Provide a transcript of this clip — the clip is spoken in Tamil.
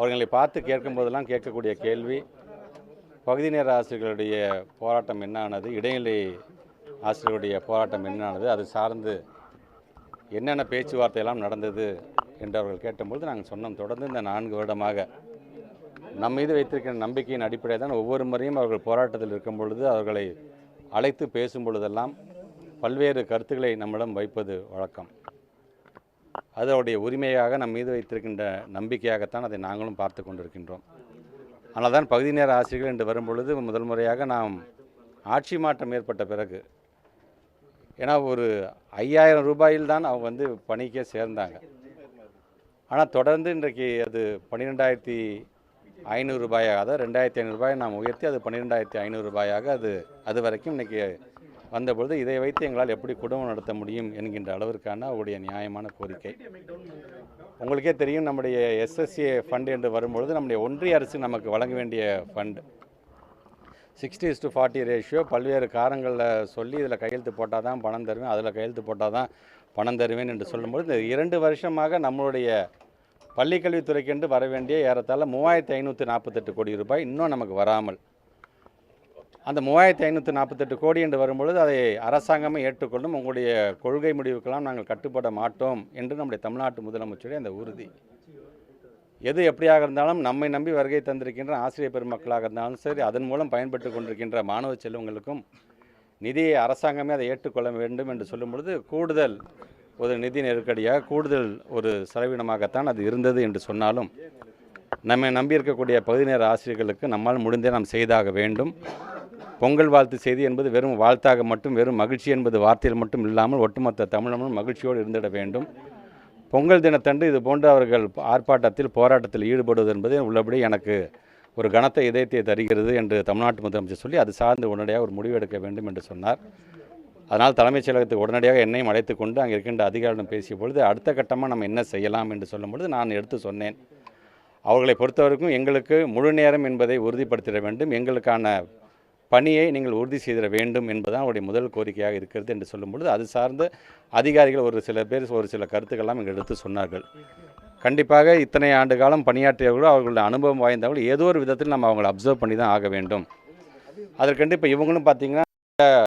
அவர்களை பார்த்து கேட்கும்போதெல்லாம் கேட்கக்கூடிய கேள்வி பகுதி நேர ஆசிரியர்களுடைய போராட்டம் என்ன ஆனது இடைநிலை ஆசிரியர்களுடைய போராட்டம் என்ன ஆனது அது சார்ந்து என்னென்ன பேச்சுவார்த்தையெல்லாம் நடந்தது என்று அவர்கள் கேட்டபொழுது நாங்கள் சொன்னோம். தொடர்ந்து இந்த நான்கு வருடமாக நம் மீது வைத்திருக்கிற நம்பிக்கையின் அடிப்படையில் தான் ஒவ்வொரு முறையும் அவர்கள் போராட்டத்தில் இருக்கும் பொழுது அவர்களை அழைத்து பேசும் பொழுதெல்லாம் பல்வேறு கருத்துக்களை நம்மிடம் வைப்பது வழக்கம். அதனுடைய உரிமையாக நம் மீது வைத்திருக்கின்ற நம்பிக்கையாகத்தான் அதை நாங்களும் பார்த்து கொண்டிருக்கின்றோம். ஆனால் தான் பகுதி நேர ஆசிரியர்கள் என்று வரும்பொழுது முதல் முறையாக நாம் ஆட்சி மாற்றம் ஏற்பட்ட பிறகு ஏன்னா ஒரு ஐயாயிரம் ரூபாயில் தான் அவங்க வந்து பணிக்கே சேர்ந்தாங்க. ஆனால் தொடர்ந்து இன்றைக்கு அது பன்னிரெண்டாயிரத்தி ஐநூறு ரூபாயாக அதாவது ரெண்டாயிரத்தி ஐநூறு ரூபாயை நாம் உயர்த்தி அது பன்னிரெண்டாயிரத்தி ஐநூறு ரூபாயாக அது அது வரைக்கும் இன்றைக்கி வந்தபொழுது இதை வைத்து எங்களால் எப்படி குடும்பம் நடத்த முடியும் என்கின்ற அளவிற்கான அவருடைய நியாயமான கோரிக்கை. உங்களுக்கே தெரியும் நம்முடைய எஸ்எஸ்சி ஃபண்ட் என்று வரும்பொழுது நம்முடைய ஒன்றிய அரசு நமக்கு வழங்க வேண்டிய fund sixty to forty ratio பல்வேறு காரணங்களில் சொல்லி இதில் கையெழுத்து போட்டால் தான் பணம் தருவேன் அதில் கையெழுத்து போட்டால் தான் பணம் தருவேன் என்று சொல்லும்பொழுது இந்த இரண்டு வருஷமாக நம்மளுடைய பள்ளிக்கல்வித்துறைக்கென்று வர வேண்டிய ஏறத்தாழ மூவாயிரத்தி ஐநூற்றி நாற்பத்தெட்டு கோடி ரூபாய் இன்னும் நமக்கு வராமல் அந்த மூவாயிரத்தி ஐநூற்றி நாற்பத்தெட்டு கோடி என்று வரும்பொழுது அதை அரசாங்கமே ஏற்றுக்கொள்ளும் உங்களுடைய கொள்கை முடிவுக்கெல்லாம் நாங்கள் கட்டுப்பட மாட்டோம் என்று நம்முடைய தமிழ்நாட்டு முதலமைச்சருடைய அந்த உறுதி. எது எப்படியாக இருந்தாலும் நம்மை நம்பி வருகை தந்திருக்கின்ற ஆசிரியர் பெருமக்களாக இருந்தாலும் சரி அதன் மூலம் பயன்பட்டு கொண்டிருக்கின்ற மாணவ செல்வங்களுக்கும் நிதியை அரசாங்கமே அதை ஏற்றுக்கொள்ள வேண்டும் என்று சொல்லும் பொழுது கூடுதல் ஒரு நிதி நெருக்கடியாக கூடுதல் ஒரு செலவினமாகத்தான் அது இருந்தது என்று சொன்னாலும் நம்மை நம்பியிருக்கக்கூடிய பகுதி நேர ஆசிரியர்களுக்கு நம்மால் முடிந்தே நாம் செய்தாக வேண்டும். பொங்கல் வாழ்த்து செய்தி என்பது வெறும் வாழ்த்தாக மட்டும் வெறும் மகிழ்ச்சி என்பது வார்த்தையில் மட்டும் இல்லாமல் ஒட்டுமொத்த தமிழனும் மகிழ்ச்சியோடு இருந்திட வேண்டும். பொங்கல் தினத்தன்று இது போன்று அவர்கள் ஆர்ப்பாட்டத்தில் போராட்டத்தில் ஈடுபடுவது என்பது உள்ளபடி எனக்கு ஒரு கனத்த இதயத்தை தருகிறது என்று தமிழ்நாட்டு முதலமைச்சர் சொல்லி அது சார்ந்து உடனடியாக ஒரு முடிவு எடுக்க வேண்டும் என்று சொன்னார். அதனால் தலைமைச் செயலகத்துக்கு உடனடியாக என்னையும் அழைத்து கொண்டு அங்கே இருக்கின்ற அதிகாரிடம் பேசிய பொழுது அடுத்த கட்டமாக நம்ம என்ன செய்யலாம் என்று சொல்லும் பொழுது நான் எடுத்து சொன்னேன். அவர்களை பொறுத்தவரைக்கும் எங்களுக்கு முழு நேரம் என்பதை உறுதிப்படுத்திட வேண்டும். எங்களுக்கான பணியை நீங்கள் உறுதி செய்திட வேண்டும் என்பதுதான் அவருடைய முதல் கோரிக்கையாக இருக்கிறது என்று சொல்லும் பொழுது அது சார்ந்த அதிகாரிகள் ஒரு சில பேர் ஒரு சில கருத்துக்கள்லாம் இங்கே எடுத்து சொன்னார்கள். கண்டிப்பாக இத்தனை ஆண்டு காலம் பணியாற்றியவர்களோ அவர்களுடைய அனுபவம் வாய்ந்தவர்கள் ஏதோ ஒரு விதத்தில் நம்ம அவங்களை அப்சர்வ் பண்ணி தான் ஆக வேண்டும். அதற்கண்டு இப்போ இவங்களும் பார்த்தீங்கன்னா